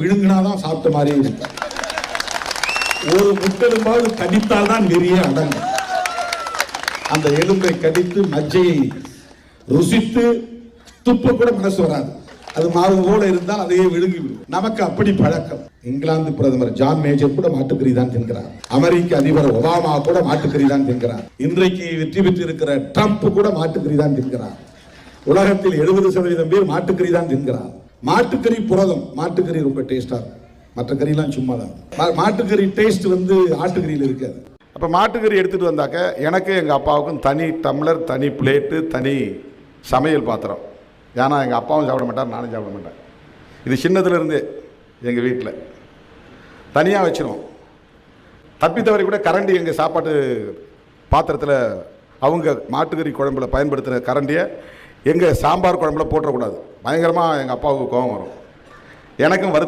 விழுங்கினாதான் சாப்பிட்ட மாதிரியே இருக்கு. ஒரு முட்டெலும்பாவது கடித்தால் தான் நிறைய அடங்கும். அந்த எலும்பை கடித்து மஜ்ஜையை ருசித்து துப்ப கூட மனசு வராது. அது மாவு போல இருந்தால் அதையே விழுங்கி விடும் நமக்கு அப்படி பழக்கம். இங்கிலாந்து பிரதமர் ஜான் மேஜர் கூட மாட்டுக்கறி தான் தின்கிறார். அமெரிக்க அதிபர் ஒபாமா கூட மாட்டுக்கறி தான் தின்கிறார். இன்றைக்கு வெற்றி பெற்று இருக்கிற ட்ரம்ப் கூட மாட்டுக்கறி தான் தின்கிறார். உலகத்தில் எழுபது சதவீதம் பேர் மாட்டுக்கறி தான் தின்கிறார். மாட்டுக்கறி புரதம். மாட்டுக்கறி ரொம்ப டேஸ்ட்டாக இருக்கும். மற்ற கறிலாம் சும்மா தான் மாட்டுக்கறி டேஸ்ட் வந்து ஆட்டுக்கறியில் இருக்காது. அப்போ மாட்டுக்கறி எடுத்துகிட்டு வந்தாக்க எனக்கு எங்கள் அப்பாவுக்கும் தனி டம்ளர் தனி பிளேட்டு தனி சமையல் பாத்திரம். ஏன்னா எங்கள் அப்பாவும் சாப்பிட மாட்டார் நானும் சாப்பிட மாட்டேன். இது சின்னதுலேருந்தே எங்கள் வீட்டில் தனியாக வச்சிருவோம். தப்பி தவறி கூட கரண்டி எங்கள் சாப்பாட்டு பாத்திரத்தில் அவங்க மாட்டுக்கறி குழம்புல பயன்படுத்துகிற கரண்டியை எங்கள் சாம்பார் குழம்புல போட்டுறக்கூடாது. பயங்கரமாக எங்கள் அப்பாவுக்கு கோபம் வரும். எனக்கும் வரு